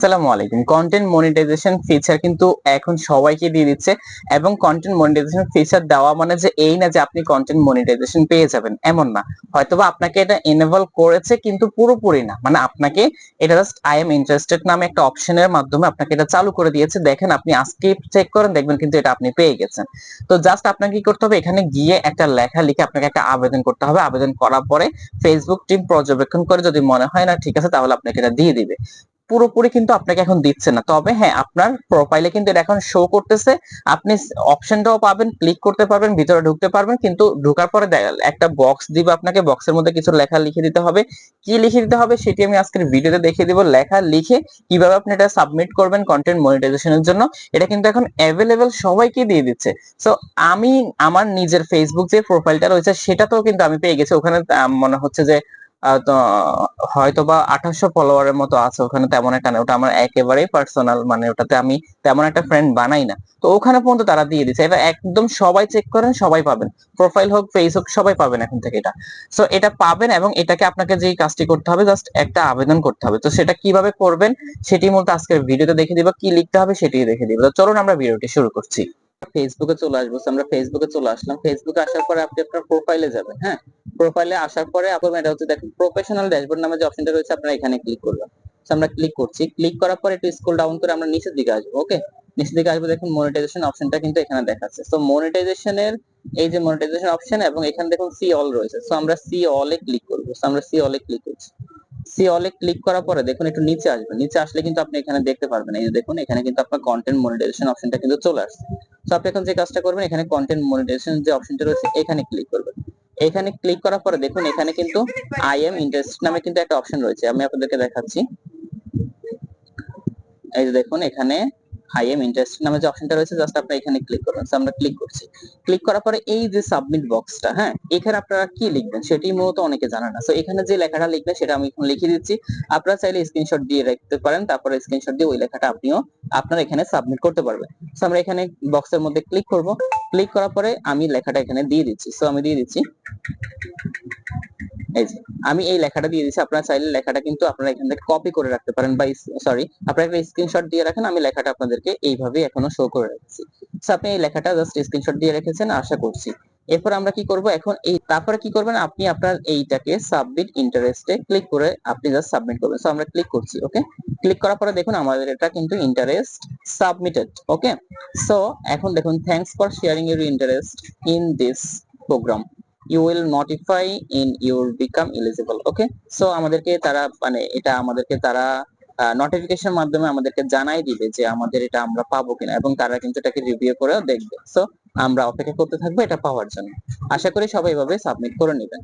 আসসালামু আলাইকুম। Content monetization feature কিন্তু এখন সবাইকে দিয়ে দিচ্ছে এবং কন্টেন্ট মনিটাইজেশন ফিচার দেওয়া মানে যে এই না যে আপনি কন্টেন্ট মনিটাইজেশন পেয়ে যাবেন, এমন না। হয়তোবা আপনাকে এটা এনেবল করেছে কিন্তু পুরোপুরি না। মানে আপনাকে এটা জাস্ট আই এম ইন্টারেস্টেড নামে একটা অপশনের মাধ্যমে আপনাকে এটা চালু করে দিয়েছে। দেখেন আপনি আজকে চেক করেন, দেখবেন কিন্তু এটা আপনি পেয়ে গেছেন। তো জাস্ট আপনাকে কি করতে হবে? এখানে গিয়ে একটা লেখা লিখে আপনাকে একটা আবেদন করতে হবে। আবেদন করার পরে ফেসবুক টিম পর্যবেক্ষণ করে যদি মনে হয় না ঠিক আছে তাহলে আপনাকে এটা দিয়ে দিবে। পুরোপুরি কিন্তু আপনাকে এখন দিচ্ছে না। তবে হ্যাঁ আপনার প্রোফাইলে কিন্তু এটা এখন শো করতেছে। আপনি অপশনটাও পাবেন ক্লিক করতে পারবেন, ভিতরে ঢুকতে পারবেন। কিন্তু ঢোকার পরে একটা বক্স দিবে আপনাকে বক্সের মধ্যে কিছু লেখা লিখে দিতে হবে। কি লিখে দিতে হবে সেটি আমি আজকের ভিডিওতে দেখিয়ে দিব। লেখা লিখে কীভাবে আপনি এটা সাবমিট করবেন কন্টেন্ট মনিটাইজেশনের জন্য। এটা কিন্তু এখন অ্যাভেলেবেল সবাইকে দিয়ে দিচ্ছে। সো আমি, আমার নিজের ফেসবুক যে প্রোফাইলটা রয়েছে, সেটাতেও কিন্তু আমি পেয়ে গেছি। ওখানে মনে হচ্ছে যে হয়তো বা আঠাশশো ফলোয়ারের মতো আছে ওখানে তেমন একটা না ওটা আমার একেবারেই পার্সোনাল মানে ওটাতে আমি তেমন একটা ফ্রেন্ড বানাই না। তো ওখানে পর্যন্ত তারা দিয়ে দিচ্ছে এটা একদম সবাই চেক করেন, সবাই পাবেন। প্রোফাইল হোক ফেস হোক সবাই পাবেন এখন থেকে এটা। সো এটা পাবেন এবং এটাকে আপনাকে যেই কাজটি করতে হবে জাস্ট একটা আবেদন করতে হবে। তো সেটা কীভাবে করবেন, সেটি মূলত আজকের ভিডিওতে দেখে দিব। কি লিখতে হবে সেটি দেখে দিব। তো চলুন আমরা ভিডিওটি শুরু করছি। ফেসবুকে চলে আসব। আমরা ফেসবুকে চলে আসলাম। ফেসবুকে আসার পরে আপনি আপনার প্রোফাইলে যাবেন হ্যাঁ? প্রোফাইলে আসার পরে আপনার এটা হচ্ছে দেখেন প্রফেশনাল ড্যাশবোর্ড নামে যে অপশনটা রয়েছে, আপনারা এখানে ক্লিক করবেন। আমরা ক্লিক করছি। ক্লিক করার পরে একটু স্ক্রল ডাউন করে আমরা নিচের দিকে আসব ওকে নিচের দিকে আসব, দেখুন মনিটাইজেশন অপশনটা কিন্তু এখানে দেখাচ্ছে। তো মনিটাইজেশনের এই যে মনিটাইজেশন অপশন এবং এখানে দেখুন সি অল রয়েছে। সো আমরা সি অল এ ক্লিক করব আমরা সি অল ক্লিক করছি। সি অল এ ক্লিক করার পরে দেখুন একটু নিচে আসবে। নিচে আসলে কিন্তু আপনি এখানে দেখতে পারবেন। এই দেখুন, এখানে কিন্তু আপনার কন্টেন্ট মনিটাইজেশন অপশনটা কিন্তু চলে আসছে। তো আপনি এখন যে কাজটা করবেন, এখানে কন্টেন্ট মনিটাইজেশন যে অপশনটা রয়েছে, এখানে ক্লিক করবেন। এখানে ক্লিক করার পরে দেখুন, এখানে কিন্তু আই এম ইন্টারেস্ট নামে কিন্তু একটা অপশন রয়েছে। আমি আপনাদেরকে দেখাচ্ছি। এই যে দেখুন, এখানে আই এম ইন্টারেস্ট নামে যে অপশনটা রয়েছে জাস্ট আপনারা এখানে ক্লিক করবেন আমরা ক্লিক করছি। ক্লিক করার পরে এই যে সাবমিট বক্সটা হ্যাঁ এখানে আপনারা কি লিখবেন, সেটি মূলত অনেকে জানে না। সো এখানে যে লেখাটা লিখবেন, সেটা আমি এখন লিখে দিচ্ছি। আপনারা চাইলে স্ক্রিনশট দিয়ে রাখতে পারেন, তারপরে স্ক্রিনশট দিয়ে ওই লেখাটা আপনিও আপনারা এখানে সাবমিট করতে পারবেন। সো আমরা এখানে বক্সের মধ্যে ক্লিক করব। ক্লিক করার পরে আমি লেখাটা এখানে দিয়ে দিচ্ছি। সো আমি দিয়ে দিচ্ছি। এই যে, আমি এই লেখাটা দিয়ে দিচ্ছি। আপনারা চাইলে লেখাটা কিন্তু আপনারা এখান থেকে কপি করে রাখতে পারেন বা সরি আপনারা একটা স্ক্রিনশট দিয়ে রাখেন। আমি লেখাটা আপনাদেরকে এইভাবে এখনও শো করে রাখছি। সো আপনি এই লেখাটা জাস্ট স্ক্রিনশট দিয়ে রেখেছেন, আশা করছি। এরপর আমরা কি করব? এখন এই, তারপরে কি করবেন? আপনি আপনার এইটাকে সাবমিট ইন্টারেস্টে ক্লিক করে আপনি জাস্ট সাবমিট করবেন। সো আমরা ক্লিক করছি ওকে ক্লিক করার পরে দেখুন আমাদের এটা কিন্তু ইন্টারেস্ট সাবমিটেড ওকে সো এখন দেখুন thanks for sharing your interest in this program you will notify in your become eligible okay so আমাদেরকে তারা মানে এটা আমাদেরকে তারা নোটিফিকেশন মাধ্যমে আমাদেরকে জানাই দিবে যে আমাদের এটা আমরা পাবো কিনা এবং তারা কিন্তু এটাকে রিভিউ করেও দেখবে। সো আমরা অপেক্ষা করতে থাকব এটা পাওয়ার জন্য। আশা করি সবাই এভাবে সাবমিট করে নেবেন।